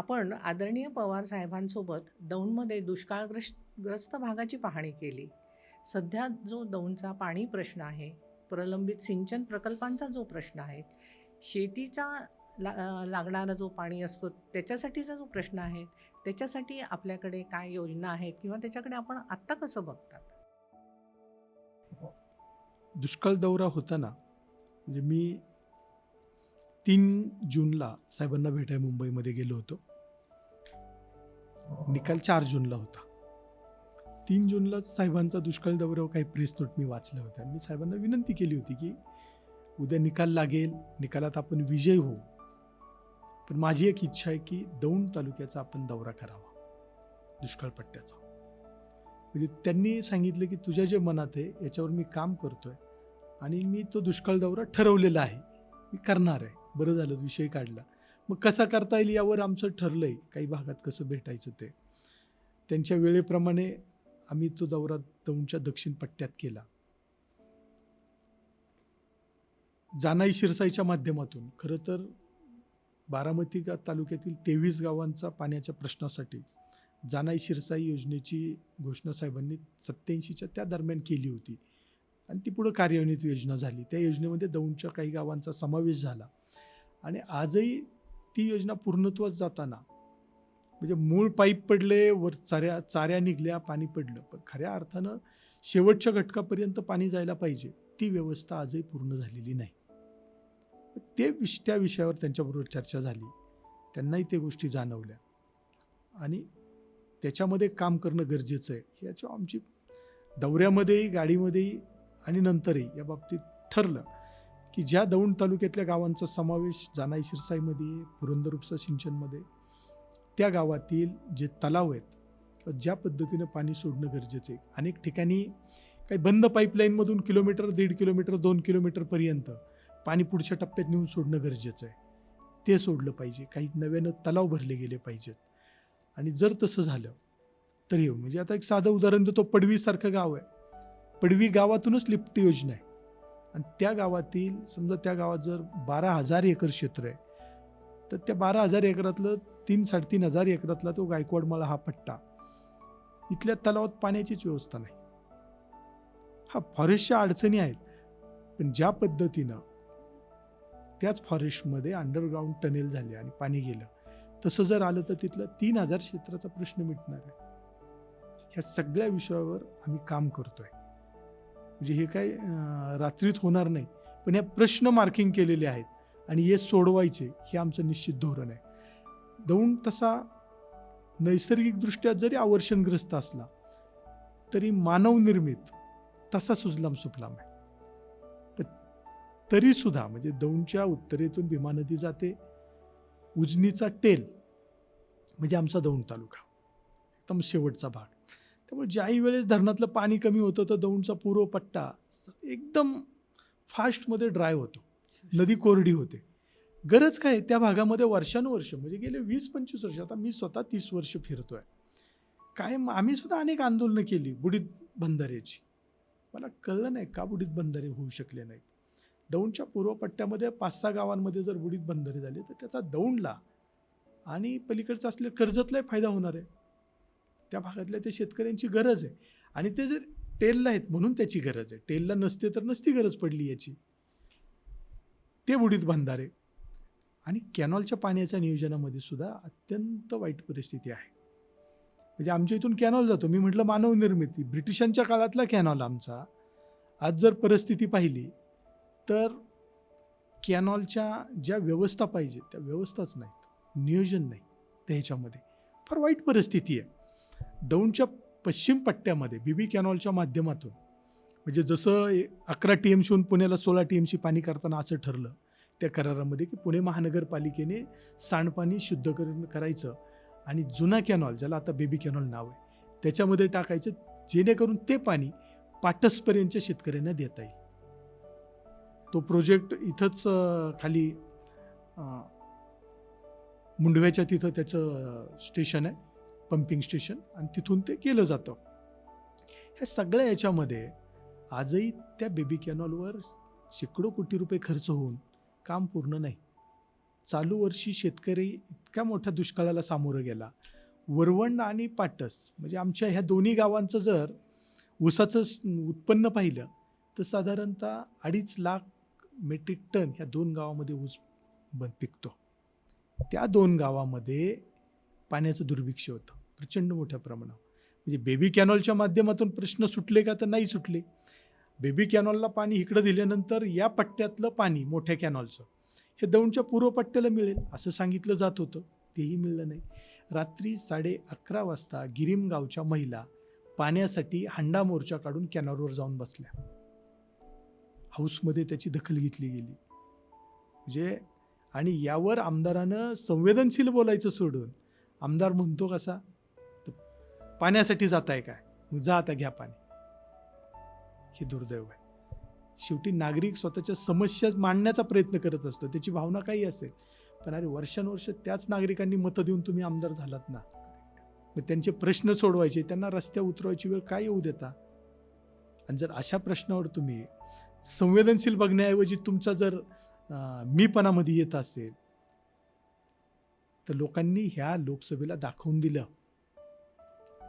आपण आदरणीय पवार साहेबांसोबत दौंडमध्ये दुष्काळग्रस्त ग्रस्त भागाची पाहणी केली. सध्या जो दौंडचा पाणी प्रश्न आहे प्रलंबित सिंचन प्रकल्पांचा जो प्रश्न आहे शेतीचा ला लागणारा जो पाणी असतो त्याच्यासाठीचा जो प्रश्न आहे त्याच्यासाठी आपल्याकडे काय योजना आहेत किंवा त्याच्याकडे आपण आत्ता कसं बघतात? दुष्काळ दौरा होताना म्हणजे मी तीन जूनला साहेबांना भेटाय मुंबईमध्ये गेलो होतो. निकाल चार जूनला होता. तीन जूनलाच साहेबांचा दुष्काळ दौऱ्यावर काही प्रेस नोट मी वाचल्या होत्या. मी साहेबांना विनंती केली होती की उद्या निकाल लागेल निकालात आपण विजय होऊ. पण माझी एक इच्छा आहे की दौंड तालुक्याचा आपण दौरा करावा दुष्काळ पट्ट्याचा. म्हणजे त्यांनी सांगितलं की तुझ्या जे मनात आहे याच्यावर मी काम करतोय आणि मी तो दुष्काळ दौरा ठरवलेला आहे. मी करणार आहे. बरं झालं विषय काढला. मग कसा करता येईल यावर आमचं ठरलं आहे काही भागात कसं भेटायचं ते. त्यांच्या वेळेप्रमाणे आम्ही तो दौरा दौंडच्या दक्षिण पट्ट्यात केला. जानाई शिरसाईच्या माध्यमातून. खरं तर बारामती तालुक्यातील तेवीस गावांचा पाण्याच्या प्रश्नासाठी जानाई शिरसाई योजनेची घोषणा साहेबांनी सत्याऐंशीच्या त्या दरम्यान केली होती. आणि ती पुढं कार्यान्वित योजना झाली. त्या योजनेमध्ये दौंडच्या काही गावांचा समावेश झाला. आणि आजही ती योजना पूर्णत्वास जाताना म्हणजे मूळ पाईप पडले वर चाऱ्या चाऱ्या निघल्या पाणी पडलं. पण खऱ्या अर्थानं शेवटच्या घटकापर्यंत पाणी जायला पाहिजे. ती व्यवस्था आजही पूर्ण झालेली नाही. ते विष त्या विषयावर त्यांच्याबरोबर चर्चा झाली. त्यांनाही ते गोष्टी जाणवल्या. आणि त्याच्यामध्ये काम करणं गरजेचं आहे. याच्या आमची दौऱ्यामध्येही गाडीमध्येही आणि नंतरही या बाबतीत ठरलं. की ज्या दौंड तालुक्यातल्या गावांचा समावेश जानाई शिरसाईमध्ये पुरंदर उपसा सिंचनमध्ये त्या गावातील जे तलाव आहेत किंवा ज्या पद्धतीनं पाणी सोडणं गरजेचं आहे. अनेक ठिकाणी काही बंद पाईपलाईनमधून किलोमीटर दीड किलोमीटर दोन किलोमीटरपर्यंत पाणी पुढच्या टप्प्यात नेऊन सोडणं गरजेचं आहे. ते सोडलं पाहिजे. काही नव्यानं तलाव भरले गेले पाहिजेत. आणि जर तसं झालं तर येऊ म्हणजे आता एक साधं उदाहरण देतो. पडवीसारखं गाव आहे. पडवी गावातूनच लिफ्ट योजना आहे. आणि त्या गावातील समजा त्या गावात जर बारा हजार एकर क्षेत्र आहे तर त्या बारा हजार एकरातलं तीन साडेतीन हजार एकरातला तो गायकवाडमाळा हा पट्टा. इथल्या तलावात पाण्याचीच व्यवस्था नाही. हा फॉरेस्टच्या अडचणी आहेत पण ज्या पद्धतीनं त्याच फॉरेस्टमध्ये अंडरग्राऊंड टनेल झाले आणि पाणी गेलं तसं जर आलं तर तिथलं तीन हजार क्षेत्राचा प्रश्न मिटणार आहे. ह्या सगळ्या विषयावर आम्ही काम करतोय. म्हणजे हे काय रात्रीत होणार नाही. पण या प्रश्न मार्किंग केलेले आहेत आणि हे सोडवायचे हे आमचं निश्चित धोरण आहे. दौंड तसा नैसर्गिकदृष्ट्या जरी आवर्षणग्रस्त असला तरी मानवनिर्मित तसा सुजलाम सुफलाम आहे. तर तरीसुद्धा म्हणजे दौंडच्या उत्तरेतून भीमा नदी जाते उजनीचा टेल म्हणजे आमचा दौंड तालुका एकदम शेवटचा भाग. त्यामुळे ज्याही वेळेस धरणातलं पाणी कमी होतं तर दौंडचा पूर्व पट्टा एकदम फास्टमध्ये ड्राय होतो. नदी कोरडी होते. गरज काय? त्या भागामध्ये वर्षानुवर्ष म्हणजे गेले वीस पंचवीस वर्ष आता मी स्वतः तीस वर्ष फिरतो आहे काय आम्ही सुद्धा अनेक आंदोलनं केली बुडीत बंधाऱ्याची. मला कळलं नाही का बुडीत बंधारे होऊ शकले नाहीत. दौंडच्या पूर्व पट्ट्यामध्ये पाच सहा गावांमध्ये जर बुडीत बंधारे झाले तर त्याचा दौंडला आणि पलीकडचा असलेल्या कर्जतलाही फायदा होणार आहे. त्या भागातल्या त्या शेतकऱ्यांची गरज आहे. आणि ते जर टेलला आहेत म्हणून त्याची गरज आहे. टेलला नसते तर नसती गरज पडली याची. ते बुडीत बंधारे आणि कॅनॉलच्या पाण्याच्या नियोजनामध्ये सुद्धा अत्यंत वाईट परिस्थिती आहे. म्हणजे आमच्या इथून कॅनॉल जातो. मी म्हटलं मानव निर्मिती. ब्रिटिशांच्या काळातला कॅनॉल आमचा. आज जर परिस्थिती पाहिली तर कॅनॉलच्या ज्या व्यवस्था पाहिजे त्या व्यवस्थाच नाहीत. नियोजन नाही. त्या ह्याच्यामध्ये फार वाईट परिस्थिती आहे. दौंडच्या पश्चिम पट्ट्यामध्ये बीबी कॅनॉलच्या माध्यमातून म्हणजे जसं अकरा टी एम शिवून पुण्याला सोळा टी एमशी पाणी करताना असं ठरलं त्या करारामध्ये की पुणे महानगरपालिकेने सांडपाणी शुद्धकरण करायचं आणि जुना कॅनॉल ज्याला आता बेबी कॅनॉल नाव आहे त्याच्यामध्ये टाकायचं जेणेकरून ते पाणी पाटसपर्यंतच्या शेतकऱ्यांना देता येईल. तो प्रोजेक्ट इथंच खाली मुंडव्याच्या तिथं त्याचं स्टेशन आहे. पंपिंग स्टेशन आणि तिथून ते केलं जातं. ह्या सगळ्या याच्यामध्ये आजही त्या बेबी कॅनॉलवर शेकडो कोटी रुपये खर्च होऊन काम पूर्ण नाही. चालू वर्षी शेतकरी इतक्या मोठ्या दुष्काळाला सामोरं गेला. वरवंड आणि पाटस म्हणजे आमच्या ह्या दोन्ही गावांचं जर ऊसाचं उत्पन्न पाहिलं तर साधारणतः अडीच लाख मेट्रिक टन ह्या दोन गावामध्ये ऊस बन पिकतो. त्या दोन गावामध्ये पाण्याचं दुर्भिक्ष होतं. प्रचंड मोठ्या प्रमाणावर. म्हणजे बेबी कॅनॉलच्या माध्यमातून प्रश्न सुटले का तर नाही सुटले. बेबी कॅनॉलला पाणी इकडं दिल्यानंतर या पट्ट्यातलं पाणी मोठ्या कॅनॉलचं हे दौंडच्या पूर्व पट्ट्याला मिळेल असं सांगितलं जात होतं. तेही मिळलं नाही. रात्री साडे अकरा वाजता गिरीमगावच्या महिला पाण्यासाठी हंडा मोर्चा काढून कॅनॉलवर जाऊन बसल्या. हाऊसमध्ये त्याची दखल घेतली गेली. म्हणजे आणि यावर आमदारानं संवेदनशील बोलायचं सोडून आमदार म्हणतो कसा पाण्यासाठी जात आहे काय? मग जा आता घ्या पाणी. हे दुर्दैव आहे. शेवटी नागरिक स्वतःच्या समस्या मांडण्याचा प्रयत्न करत असतो. त्याची भावना काही असेल. पण अरे वर्षानुवर्ष त्याच नागरिकांनी मतं देऊन तुम्ही आमदार झालात ना? मग त्यांचे प्रश्न सोडवायचे त्यांना रस्त्या उतरवायची वेळ काय येऊ देता? आणि जर अशा प्रश्नावर तुम्ही संवेदनशील बघण्याऐवजी तुमचा जर मीपणामध्ये येत असेल तर लोकांनी ह्या लोकसभेला दाखवून दिलं.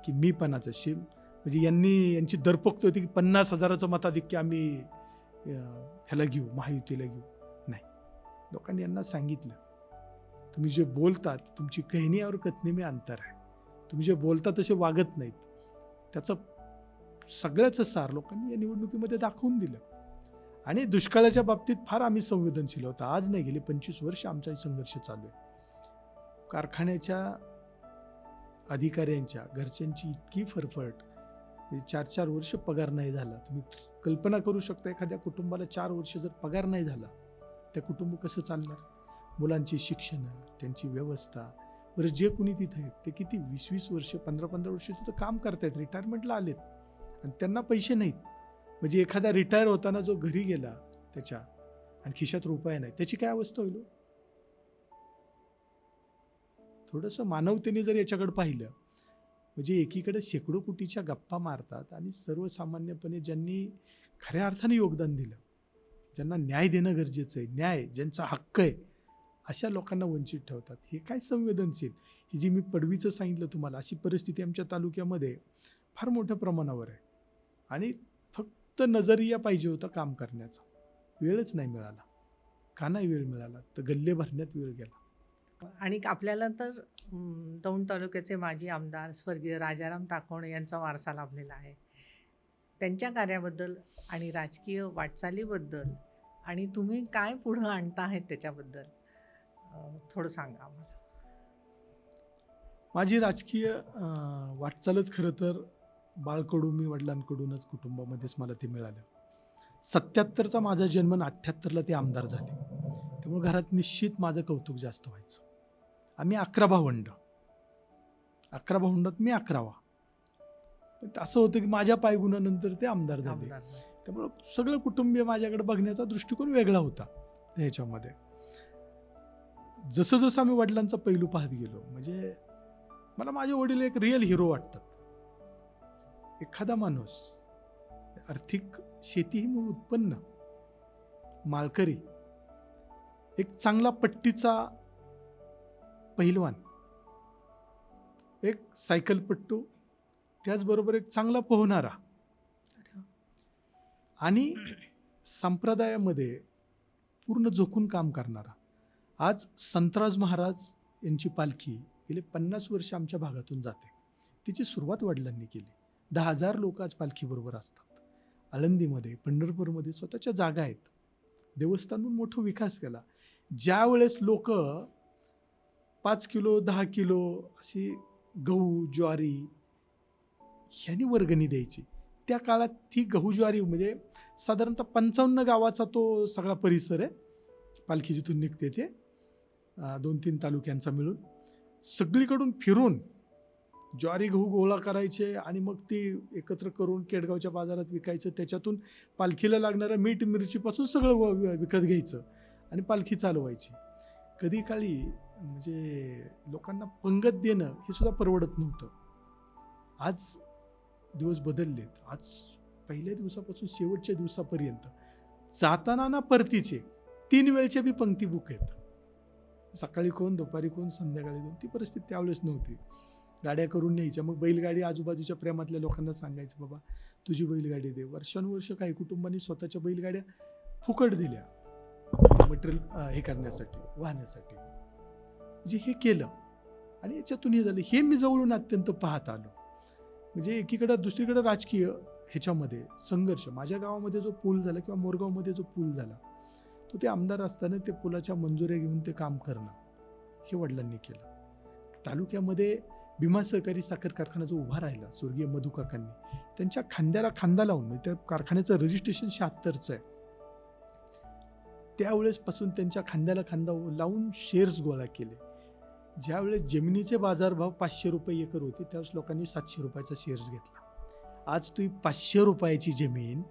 की मीपणाचं शिव म्हणजे यांनी यांची दरपोक्त होती की पन्नास हजाराचं मताधिक्य आम्ही ह्याला घेऊ महायुतीला घेऊ. नाही. लोकांनी यांना सांगितलं. तुम्ही जे बोलतात तुमची कहणी और कथनेमी अंतर आहे. तुम्ही जे बोलता तसे वागत नाहीत. त्याचं सगळ्याचं सार लोकांनी या निवडणुकीमध्ये दाखवून दिलं. आणि दुष्काळाच्या बाबतीत फार आम्ही संवेदनशील होतो. आज नाही गेले पंचवीस वर्ष आमचा संघर्ष चालू आहे. कारखान्याच्या अधिकाऱ्यांच्या घरच्यांची इतकी फरफट चार चार वर्ष पगार नाही झाला. तुम्ही कल्पना करू शकता एखाद्या कुटुंबाला चार वर्ष जर पगार नाही झाला त्या कुटुंब कसं चालणार? मुलांची शिक्षणं त्यांची व्यवस्था बरं जे कुणी तिथे आहेत ते किती वीस वीस वर्ष पंधरा पंधरा वर्ष तिथं काम करतायत रिटायरमेंटला आलेत. आणि त्यांना पैसे नाहीत. म्हणजे एखादा रिटायर होताना जो घरी गेला त्याच्या आणि खिशात रुपये नाही त्याची काय अवस्था होईल हो? थोडंसं मानवतेने जर याच्याकडे पाहिलं म्हणजे एकीकडे शेकडो कोटीच्या गप्पा मारतात आणि सर्वसामान्यपणे ज्यांनी खऱ्या अर्थाने योगदान दिलं ज्यांना न्याय देणं गरजेचं आहे न्याय ज्यांचा हक्क आहे अशा लोकांना वंचित ठेवतात. हे काय संवेदनशील? ही जी मी पडवीचं सांगितलं तुम्हाला अशी परिस्थिती आमच्या तालुक्यामध्ये फार मोठ्या प्रमाणावर आहे. आणि फक्त नजरिया पाहिजे होता काम करण्याचा. वेळच नाही मिळाला. का नाही वेळ मिळाला. तर गल्ले भरण्यात वेळ गेला. आणि आपल्याला तर दौंड तालुक्याचे माजी आमदार स्वर्गीय राजाराम ताकोणे यांचा वारसा लाभलेला आहे. त्यांच्या कार्याबद्दल आणि राजकीय वाटचालीबद्दल आणि तुम्ही काय पुढं आणता आहेत त्याच्याबद्दल थोडं सांगा आम्हाला. माझी राजकीय वाटचालच खरं तर बाळकडून मी वडिलांकडूनच कुटुंबामध्येच मला ते मिळालं. सत्याहत्तरचा माझा जन्म अठ्ठ्याहत्तरला ते आमदार झाले. त्यामुळे घरात निश्चित माझं कौतुक जास्त व्हायचं. आम्ही अकरा भावंड. अकरा भावंडात मी अकरावा. असं होतं की माझ्या पायगुणानंतर ते आमदार झाले. त्यामुळं सगळं कुटुंबीय माझ्याकडे बघण्याचा दृष्टिकोन वेगळा होता ह्याच्यामध्ये. जसं जसं आम्ही वडिलांचा पैलू पाहत गेलो म्हणजे मला माझे वडील एक रिअल हिरो वाटतात. एखादा माणूस आर्थिक शेती ही मूळ उत्पन्न मालकरी एक चांगला पट्टीचा पहिलवान. एक सायकलपट्टू त्याचबरोबर एक चांगला पोहणारा. आणि संप्रदायामध्ये पूर्ण झोकून काम करणारा. आज संतराज महाराज यांची पालखी गेले पन्नास वर्ष आमच्या भागातून जाते. तिची सुरुवात वडिलांनी केली. दहा हजार लोक आज पालखीबरोबर असतात. आळंदीमध्ये पंढरपूरमध्ये स्वतःच्या जागा आहेत. देवस्थानून मोठा विकास केला. ज्या वेळेस लोक पाच किलो दहा किलो अशी गहू ज्वारी ह्यानी वर्गणी द्यायची. त्या काळात ती गहू ज्वारी म्हणजे साधारणतः पंचावन्न गावाचा तो सगळा परिसर आहे. पालखी जिथून निघते ते. दोन तीन तालुक्यांचा मिळून. सगळीकडून फिरून ज्वारी गहू गोळा करायचे आणि मग ती एकत्र करून केडगावच्या बाजारात विकायचं. त्याच्यातून पालखीला लागणाऱ्या मीठ मिरचीपासून सगळं व- विकत घ्यायचं आणि पालखी चालवायची. कधी काळी म्हणजे लोकांना पंगत देणं हे सुद्धा परवडत नव्हतं. आज दिवस बदललेत. आज पहिल्या दिवसापासून शेवटच्या दिवसापर्यंत जाताना ना परतीचे तीन वेळच्या बी पंक्ती बुक आहेत. सकाळी कोण दुपारी कोण संध्याकाळी कोण ती परिस्थिती त्यावेळेस नव्हती. गाड्या करून न्यायच्या. मग बैलगाडी आजूबाजूच्या प्रेमातल्या लोकांना सांगायचं बाबा तुझी बैलगाडी दे. वर्षानुवर्ष काही कुटुंबांनी स्वतःच्या बैलगाड्या फुकट दिल्या. मटेरियल हे करण्यासाठी वाहण्यासाठी. म्हणजे हे केलं. आणि याच्यातून हे झालं. हे मी जवळून अत्यंत पाहत आलो. म्हणजे एकीकडं दुसरीकडं राजकीय ह्याच्यामध्ये संघर्ष. माझ्या गावामध्ये जो पूल झाला किंवा मोरगावमध्ये जो पूल झाला तो ते आमदार असताना ते पुलाच्या मंजुऱ्या घेऊन ते काम करणं हे वडिलांनी केलं. तालुक्यामध्ये भीमा सहकारी साखर कारखाना जो उभा राहिला स्वर्गीय मधुकाकांनी त्यांच्या खांद्याला खांदा लावून म्हणजे त्या कारखान्याचं रजिस्ट्रेशन शहात्तरचं आहे. त्यावेळेसपासून त्यांच्या खांद्याला खांदा लावून शेअर्स गोळा केले. ज्यावेळेस जमिनीचे बाजारभाव पाचशे रुपये एकर होते त्यावेळेस लोकांनी सातशे रुपयाचा शेअर्स घेतला. आज तुम्ही पाचशे रुपयाची जमीन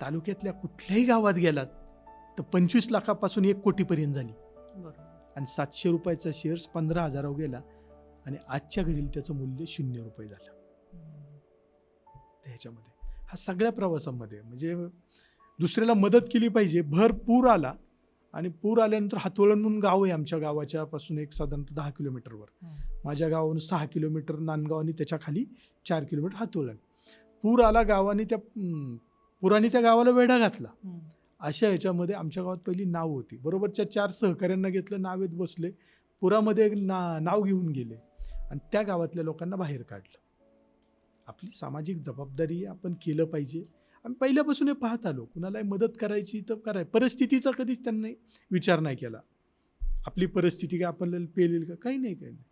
तालुक्यातल्या कुठल्याही गावात गेलात तर पंचवीस लाखापासून एक कोटीपर्यंत झाली. आणि सातशे रुपयाचा शेअर्स पंधरा हजारावर गेला आणि आजच्या घडीला त्याचं मूल्य शून्य रुपये झालं. ह्याच्यामध्ये हा सगळ्या प्रवासामध्ये म्हणजे दुसऱ्याला मदत केली पाहिजे भर पूर आला आणि पूर आल्यानंतर हातवळण म्हणून गाव आहे आमच्या गावाच्या पासून एक साधारणतः दहा किलोमीटरवर. माझ्या गावाहून सहा किलोमीटर नांदगाव आणि त्याच्याखाली चार किलोमीटर हातवळण पूर आला गावाने त्या पुराने त्या गावाला वेढा घातला. अशा याच्यामध्ये आमच्या गावात पहिली नाव होती. बरोबरच्या चार सहकाऱ्यांना घेतलं नावेत बसले. पुरामध्ये एक ना नाव घेऊन गेले. आणि त्या गावातल्या लोकांना बाहेर काढलं. आपली सामाजिक जबाबदारी आपण केलं पाहिजे. आम्ही पहिल्यापासून हे पाहत आलो. कुणालाही मदत करायची तर कराय परिस्थितीचा कधीच त्यांनी विचार नाही केला. आपली परिस्थिती काय आपल्याला पेलेल का? काही नाही काही नाही.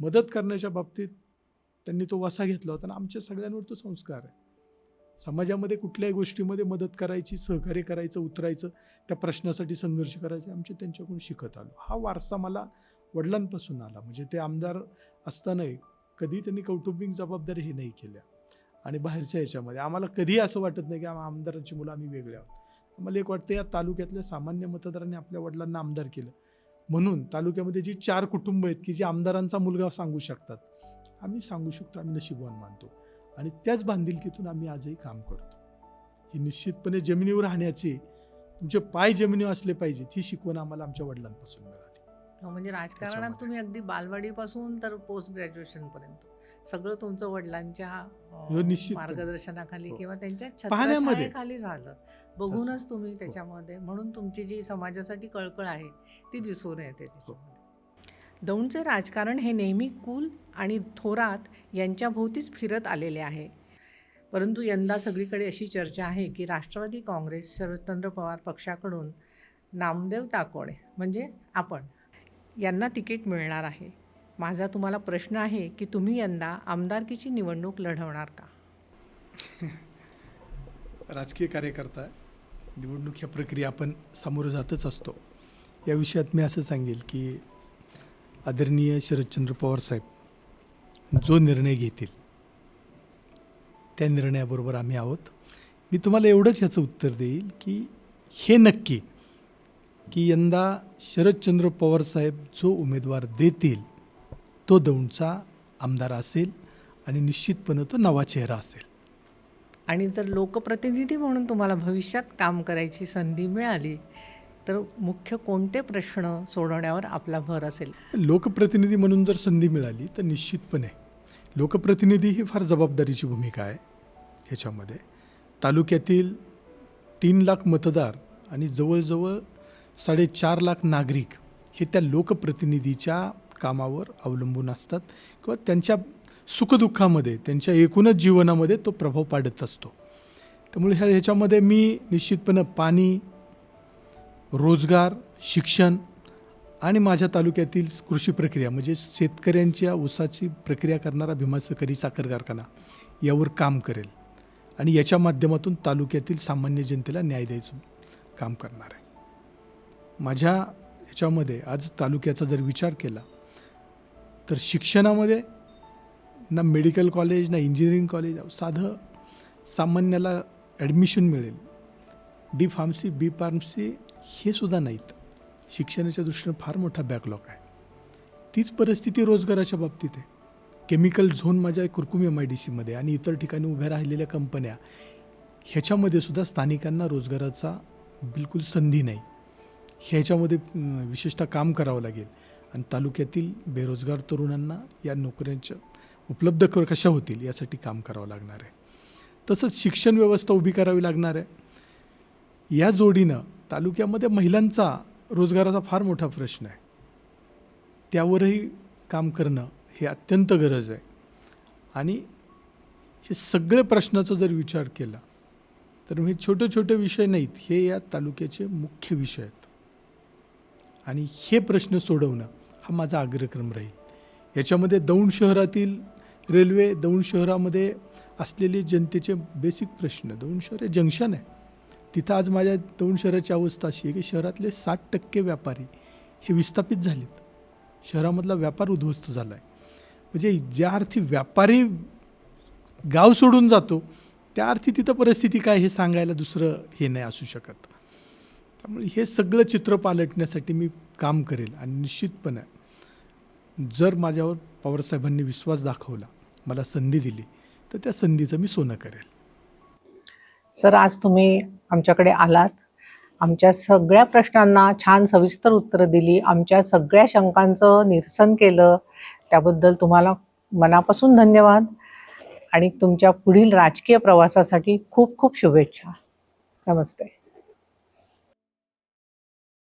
मदत करण्याच्या बाबतीत त्यांनी तो वसा घेतला होता आणि आमच्या सगळ्यांवर तो संस्कार आहे. समाजामध्ये कुठल्याही गोष्टीमध्ये मदत करायची सहकार्य करायचं उतरायचं त्या प्रश्नासाठी संघर्ष करायचे आमचे त्यांच्याकडून शिकत आलो. हा वारसा मला वडिलांपासून आला. म्हणजे ते आमदार असतानाही कधी त्यांनी कौटुंबिक जबाबदारी हे नाही केल्या. आणि बाहेरच्या ह्याच्यामध्ये. आम्हाला कधीही असं वाटत नाही की आम्हा आमदारांची मुलं आम्ही वेगळे आहोत. आम्हाला एक वाटतं या तालुक्यातल्या सामान्य मतदारांनी आपल्या वडिलांना आमदार केलं. म्हणून तालुक्यामध्ये जी चार कुटुंब आहेत की जे आमदारांचा मुलगा सांगू शकतात आम्ही सांगू शकतो आम्ही नशिबवान मानतो. आणि त्याच बांधिलकीतून आम्ही आजही काम करतो. ही निश्चितपणे जमिनीवर राहण्याची तुमचे पाय जमिनीवर असले पाहिजेत ही शिकवण आम्हाला आमच्या वडिलांपासून मिळाली. हो, म्हणजे राजकारणात. तुम्ही अगदी बालवाडीपासून तर पोस्ट ग्रॅज्युएशन पर्यंत. सगळं तुमचं वडिलांच्या हो. मार्गदर्शनाखाली हो. किंवा त्यांच्या. छत्राछायेखाली झालं. बघूनच तुम्ही त्याच्यामध्ये म्हणून तुमची जी समाजासाठी कळकळ आहे ती दिसून येते दौंडचे राजकारण हे नेहमी कुल आणि थोरात यांच्या भोवतीच फिरत आलेले आहे. परंतु यंदा सगळीकडे अशी चर्चा आहे की राष्ट्रवादी काँग्रेस शरदचंद्र पवार पक्षाकडून नामदेव ताकोडे म्हणजे आपण यांना तिकीट मिळणार आहे. माझा तुम्हाला प्रश्न आहे की तुम्ही यंदा आमदारकीची निवडणूक लढवणार का? राजकीय कार्यकर्ता निवडणूक ह्या प्रक्रिया आपण सामोरं जातच असतो. या विषयात मी असं सांगेल की आदरणीय शरदचंद्र पवार साहेब जो निर्णय घेतील त्या निर्णयाबरोबर आम्ही आहोत. मी तुम्हाला एवढंच ह्याचं उत्तर देईल की हे नक्की की यंदा शरदचंद्र पवार साहेब जो उमेदवार देतील तो दौंडचा आमदार असेल आणि निश्चितपणे तो नवा चेहरा असेल. आणि जर लोकप्रतिनिधी म्हणून तुम्हाला भविष्यात काम करायची संधी मिळाली तर मुख्य कोणते प्रश्न सोडवण्यावर आपला भर असेल? लोकप्रतिनिधी म्हणून जर संधी मिळाली तर निश्चितपणे लोकप्रतिनिधी ही फार जबाबदारीची भूमिका आहे ह्याच्यामध्ये तालुक्यातील तीन लाख मतदार आणि जवळजवळ साडेचार लाख नागरिक हे त्या लोकप्रतिनिधीच्या कामावर अवलंबून असतात किंवा त्यांच्या सुखदुःखामध्ये त्यांच्या एकूणच जीवनामध्ये तो प्रभाव पाडत असतो. त्यामुळे ह्या ह्याच्यामध्ये मी निश्चितपणे पाणी रोजगार शिक्षण आणि माझ्या तालुक्यातील कृषी प्रक्रिया म्हणजे शेतकऱ्यांच्या ऊसाची प्रक्रिया करणारा भीमा सहकारी साखर कारखाना यावर काम करेल आणि याच्या माध्यमातून तालुक्यातील सामान्य जनतेला न्याय द्यायचं काम करणार आहे. माझ्या याच्यामध्ये आज तालुक्याचा जर विचार केला तर शिक्षणामध्ये ना मेडिकल कॉलेज ना इंजिनिअरिंग कॉलेज साधं सामान्याला ॲडमिशन मिळेल. डी फार्मसी बी फार्मसी हे सुद्धा नाहीत. शिक्षणाच्या दृष्टीनं फार मोठा बॅकलॉग आहे. तीच परिस्थिती रोजगाराच्या बाबतीत आहे. केमिकल झोन माझ्या कुरकुम एम आय डी सीमध्ये आणि इतर ठिकाणी उभ्या राहिलेल्या कंपन्या ह्याच्यामध्ये सुद्धा स्थानिकांना रोजगाराचा बिलकुल संधी नाही. ह्याच्यामध्ये विशेषतः काम करावं लागेल. आणि तालुक्यातील बेरोजगार तरुणांना या नोकऱ्यांच्या उपलब्ध क कशा होतील यासाठी काम करावं लागणार आहे. तसंच शिक्षण व्यवस्था उभी करावी लागणार आहे. या जोडीनं तालुक्यामध्ये महिलांचा रोजगाराचा फार मोठा प्रश्न आहे. त्यावरही काम करणं हे अत्यंत गरज आहे. आणि हे सगळे प्रश्नाचा जर विचार केला तर हे छोटे छोटे विषय नाहीत हे या तालुक्याचे मुख्य विषय आहेत. आणि हे प्रश्न सोडवणं हा माझा अग्रक्रम राहील. याच्यामध्ये दौंड शहरातील रेल्वे दौंड शहरामध्ये असलेले जनतेचे बेसिक प्रश्न. दौंड शहर हे जंक्शन आहे. तिथं आज माझ्या दौंड शहराची अवस्था अशी आहे की शहरातले साठ टक्के व्यापारी हे विस्थापित झालेत. शहरामधला व्यापार उद्ध्वस्त झाला आहे म्हणजे ज्या अर्थी व्यापारी गाव सोडून जातो त्या अर्थी तिथं परिस्थिती काय हे सांगायला दुसरं हे नाही असू शकत. त्यामुळे हे सगळं चित्र पालटण्यासाठी मी काम करेल आणि निश्चितपणे जर माझ्यावर पवारसाहेबांनी विश्वास दाखवला मला संधी दिली तर त्या संधीचं मी सोनं करेल. सर आज तुम्ही आमच्याकडे आलात. आमच्या सगळ्या प्रश्नांना छान सविस्तर उत्तरं दिली. आमच्या सगळ्या शंकांचं निरसन केलं. त्याबद्दल तुम्हाला मनापासून धन्यवाद. आणि तुमच्या पुढील राजकीय प्रवासासाठी खूप खूप शुभेच्छा. नमस्ते.